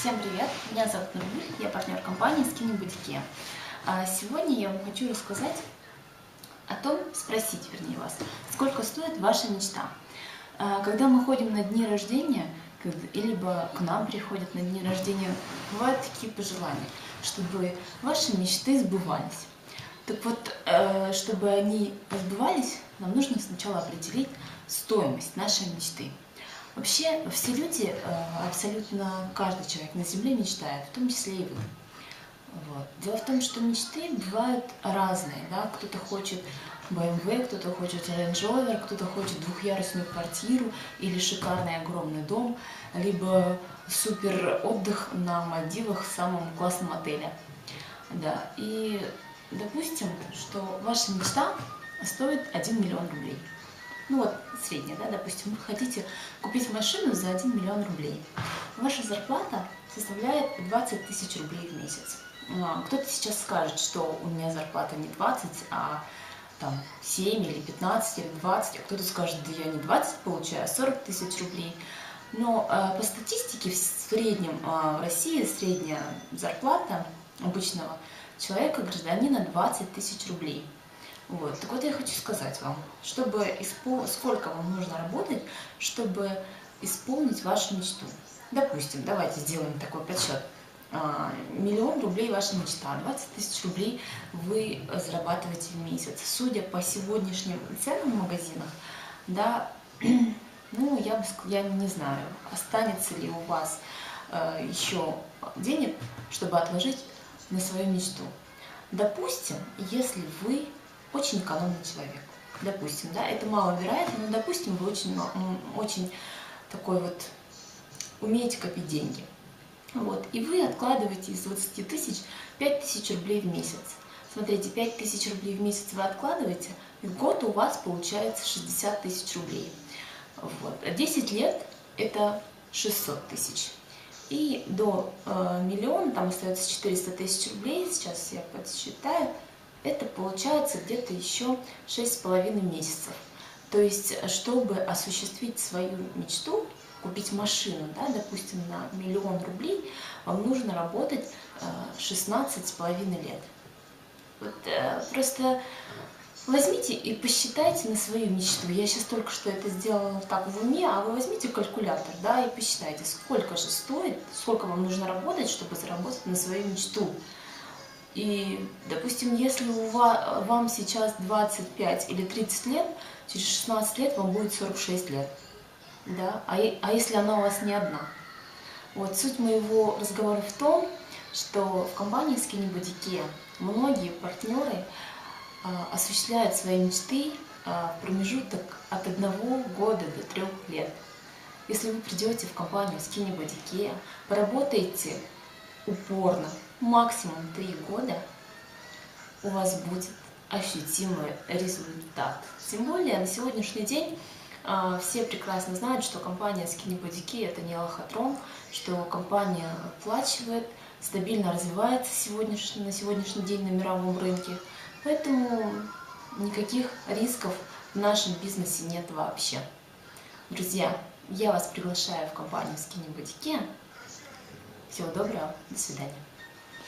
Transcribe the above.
Всем привет! Меня зовут Нургуль, я партнер компании Skinny Boutique. А Сегодня я вам хочу рассказать о том, спросить, вернее, вас, сколько стоит ваша мечта. А, Когда мы ходим на дни рождения, либо к нам приходят на дни рождения, бывают такие пожелания, чтобы ваши мечты сбывались. Так вот, э, чтобы они сбывались, нам нужно сначала определить стоимость нашей мечты. Вообще, все люди, э, абсолютно каждый человек на Земле мечтает, в том числе и вы. Вот. Дело в том, что мечты бывают разные. Да? Кто-то хочет BMW, кто-то хочет Range Rover, кто-то хочет двухъярусную квартиру или шикарный огромный дом, либо супер отдых на Мальдивах в самом классном отеле. Да. И допустим, что ваша мечта стоит 1 миллион рублей. Ну вот, средняя, да, допустим, вы хотите купить машину за 1 миллион рублей. Ваша зарплата составляет 20 тысяч рублей в месяц. А, Кто-то сейчас скажет, что у меня зарплата не 20, а там 7 или 15 или 20, а кто-то скажет, да я не 20 получаю, а 40 тысяч рублей. Но э, по статистике в среднем э, в России средняя зарплата обычного человека, гражданина, 20 тысяч рублей. Вот. Так вот я хочу сказать вам, чтобы испол... сколько вам нужно работать, чтобы исполнить вашу мечту. Допустим, давайте сделаем такой подсчет. А, Миллион рублей ваша мечта, 20 тысяч рублей вы зарабатываете в месяц. Судя по сегодняшним ценам в магазинах, да, ну, я бы я не знаю, останется ли у вас э, еще денег, чтобы отложить на свою мечту. Допустим, если вы очень экономный человек, допустим, да, это маловероятно, но допустим, вы очень, очень такой вот умеете копить деньги. Вот, и вы откладываете из 20 тысяч 5 тысяч рублей в месяц. Смотрите, 5 тысяч рублей в месяц вы откладываете, и в год у вас получается 60 тысяч рублей. Вот. А 10 лет это 600 тысяч. И до э, миллиона, там остается 400 тысяч рублей, сейчас я подсчитаю, это получается где-то еще 6,5 месяцев. То есть, чтобы осуществить свою мечту, купить машину, да, допустим, на миллион рублей, вам нужно работать э, 16,5 лет. Вот, э, просто возьмите и посчитайте на свою мечту. Я сейчас только что это сделала так в уме, а вы возьмите калькулятор, да, и посчитайте, сколько же стоит, сколько вам нужно работать, чтобы заработать на свою мечту. И, допустим, если у вас, вам сейчас 25 или 30 лет, через 16 лет вам будет 46 лет. Да? А, а если она у вас не одна? Вот суть моего разговора в том, что в компании Skinny Boutique многие партнеры а, осуществляют свои мечты а, в промежуток от одного года до трех лет. Если вы придете в компанию Skinny Boutique, поработаете упорно, максимум три года, у вас будет ощутимый результат. Тем более на сегодняшний день а, все прекрасно знают, что компания Skinny Boutique это не лохотрон, что компания оплачивает, стабильно развивается сегодняш- на сегодняшний день на мировом рынке. Поэтому никаких рисков в нашем бизнесе нет вообще. Друзья, я вас приглашаю в компанию Skinny Boutique. Всего доброго, до свидания.